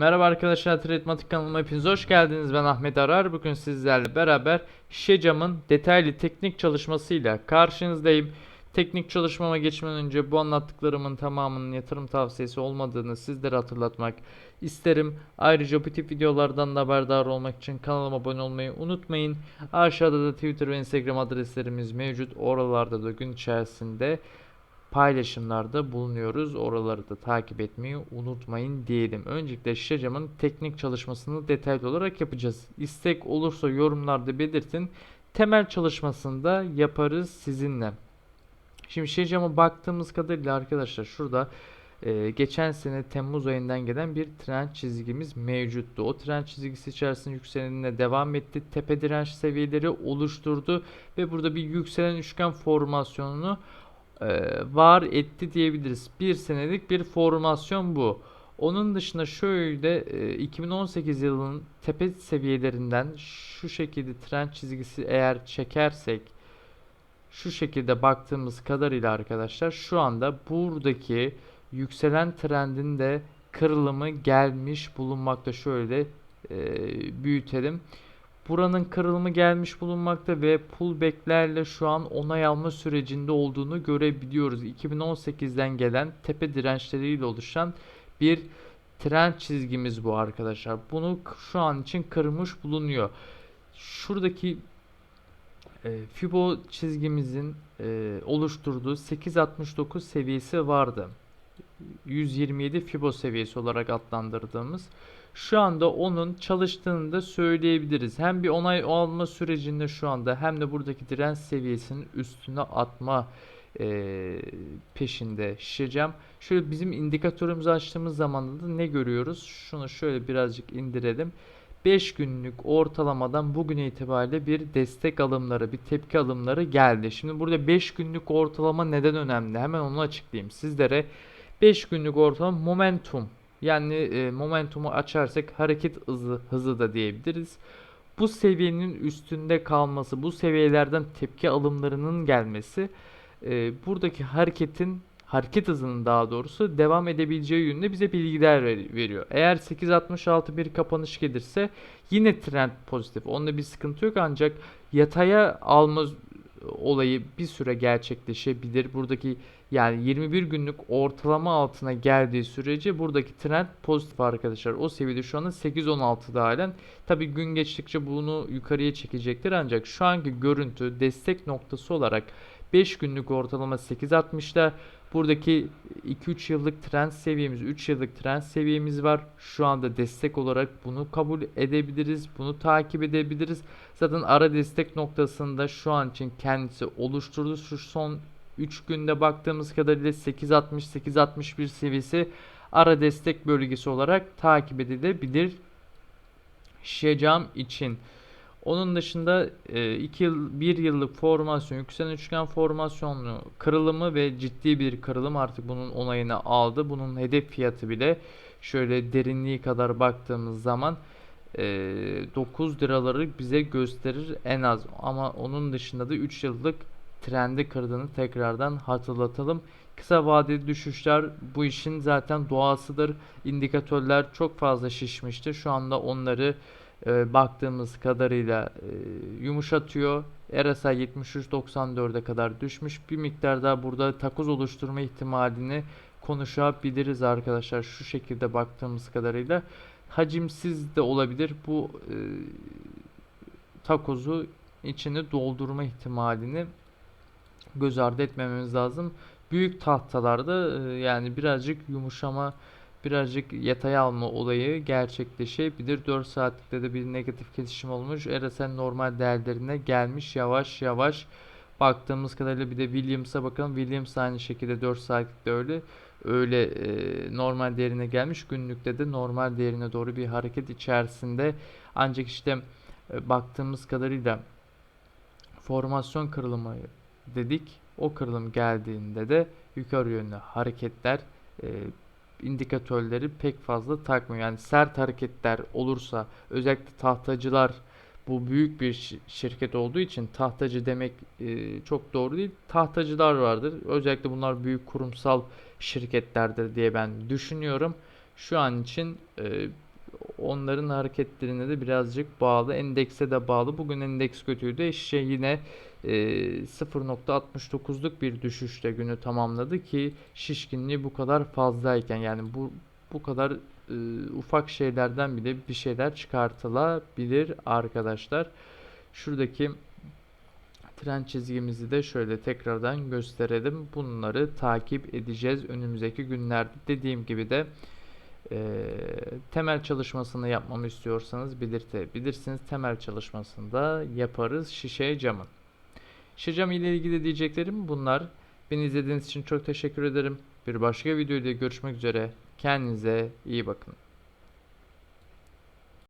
Merhaba arkadaşlar Tretmatik kanalıma hepiniz hoş geldiniz. Ben Ahmet Arar. Bugün sizlerle beraber Şecam'ın detaylı teknik çalışmasıyla karşınızdayım. Teknik çalışmama geçmeden önce bu anlattıklarımın tamamının yatırım tavsiyesi olmadığını sizlere hatırlatmak isterim. Ayrıca bu tip videolardan da haberdar olmak için kanalıma abone olmayı unutmayın. Aşağıda da Twitter ve Instagram adreslerimiz mevcut. Oralarda da gün içerisinde paylaşımlarda bulunuyoruz. Oraları da takip etmeyi unutmayın diyelim. Öncelikle Şişecam'ın teknik çalışmasını detaylı olarak yapacağız. İstek olursa yorumlarda belirtin. Temel çalışmasını da yaparız sizinle. Şimdi Şişecam'a baktığımız kadarıyla arkadaşlar şurada e, geçen sene Temmuz ayından gelen bir trend çizgimiz mevcuttu. O trend çizgisi içerisinde yükselenine devam etti. Tepe direnç seviyeleri oluşturdu ve burada bir yükselen üçgen formasyonunu var etti diyebiliriz. Bir senelik bir formasyon bu. Onun dışında şöyle e, 2018 yılının tepe seviyelerinden şu şekilde trend çizgisi eğer çekersek şu şekilde baktığımız kadarıyla arkadaşlar şu anda buradaki yükselen trendin de kırılımı gelmiş bulunmakta. Şöyle e, büyütelim. Buranın kırılımı gelmiş bulunmakta ve pullback'lerle şu an onay alma sürecinde olduğunu görebiliyoruz. 2018'den gelen tepe dirençleriyle oluşan bir trend çizgimiz bu arkadaşlar. Bunu şu an için kırmış bulunuyor. Şuradaki e, Fibo çizgimizin e, oluşturduğu 869 seviyesi vardı. 127 Fibo seviyesi olarak adlandırdığımız. Şu anda onun çalıştığını da söyleyebiliriz. Hem bir onay alma sürecinde şu anda hem de buradaki direnç seviyesinin üstüne atma e, peşinde şişeceğim. Şöyle bizim indikatörümüzü açtığımız zaman da ne görüyoruz? Şunu şöyle birazcık indirelim. 5 günlük ortalamadan bugün itibariyle bir destek alımları, bir tepki alımları geldi. Şimdi burada 5 günlük ortalama neden önemli? Hemen onu açıklayayım sizlere. 5 günlük ortalama momentum yani e, momentumu açarsak hareket hızı, hızı da diyebiliriz. Bu seviyenin üstünde kalması, bu seviyelerden tepki alımlarının gelmesi e, buradaki hareketin hareket hızının daha doğrusu devam edebileceği yönünde bize bilgiler ver- veriyor. Eğer 8.66 bir kapanış gelirse yine trend pozitif. Onda bir sıkıntı yok ancak yataya alma olayı bir süre gerçekleşebilir. Buradaki yani 21 günlük ortalama altına geldiği sürece buradaki trend pozitif arkadaşlar. O seviyede şu anda 8.16'da halen. Tabi gün geçtikçe bunu yukarıya çekecektir ancak şu anki görüntü destek noktası olarak 5 günlük ortalama 8.60'da buradaki 2-3 yıllık trend seviyemiz, 3 yıllık trend seviyemiz var. Şu anda destek olarak bunu kabul edebiliriz. Bunu takip edebiliriz. Zaten ara destek noktasında şu an için kendisi oluşturdu. Şu son 3 günde baktığımız kadarıyla 8.60-8.61 seviyesi ara destek bölgesi olarak takip edilebilir. Şecam için. Onun dışında 2 yıl 1 yıllık formasyon, yükselen üçgen formasyonlu kırılımı ve ciddi bir kırılım artık bunun onayını aldı. Bunun hedef fiyatı bile şöyle derinliği kadar baktığımız zaman e, 9 liraları bize gösterir en az. Ama onun dışında da 3 yıllık trendi kırdığını tekrardan hatırlatalım. Kısa vadeli düşüşler bu işin zaten doğasıdır. İndikatörler çok fazla şişmişti. Şu anda onları e, baktığımız kadarıyla e, yumuşatıyor. RSI 73.94'e kadar düşmüş. Bir miktar daha burada takoz oluşturma ihtimalini konuşabiliriz arkadaşlar. Şu şekilde baktığımız kadarıyla hacimsiz de olabilir. Bu e, takozu içini doldurma ihtimalini göz ardı etmememiz lazım. Büyük tahtalarda e, yani birazcık yumuşama birazcık yatay alma olayı gerçekleşebilir. 4 saatlikte de bir negatif kesişim olmuş. RSI normal değerlerine gelmiş yavaş yavaş. Baktığımız kadarıyla bir de Williams'a bakalım. Williams aynı şekilde 4 saatlikte öyle öyle e, normal değerine gelmiş. Günlükte de normal değerine doğru bir hareket içerisinde. Ancak işte e, baktığımız kadarıyla formasyon kırılımı dedik. O kırılım geldiğinde de yukarı yönlü hareketler e, indikatörleri pek fazla takmıyor. Yani sert hareketler olursa özellikle tahtacılar bu büyük bir şirket olduğu için tahtacı demek e, çok doğru değil. Tahtacılar vardır. Özellikle bunlar büyük kurumsal şirketlerdir diye ben düşünüyorum. Şu an için e, onların hareketlerine de birazcık bağlı. Endekse de bağlı. Bugün endeks kötüydü. Şişe yine e, 0.69'luk bir düşüşle günü tamamladı ki şişkinliği bu kadar fazlayken yani bu bu kadar e, ufak şeylerden bile bir şeyler çıkartılabilir arkadaşlar. Şuradaki trend çizgimizi de şöyle tekrardan gösterelim. Bunları takip edeceğiz önümüzdeki günlerde. Dediğim gibi de e, temel çalışmasını yapmamı istiyorsanız belirtebilirsiniz. Temel çalışmasını da yaparız şişe camın. Şişe cam ile ilgili diyeceklerim bunlar. Beni izlediğiniz için çok teşekkür ederim. Bir başka videoda görüşmek üzere. Kendinize iyi bakın.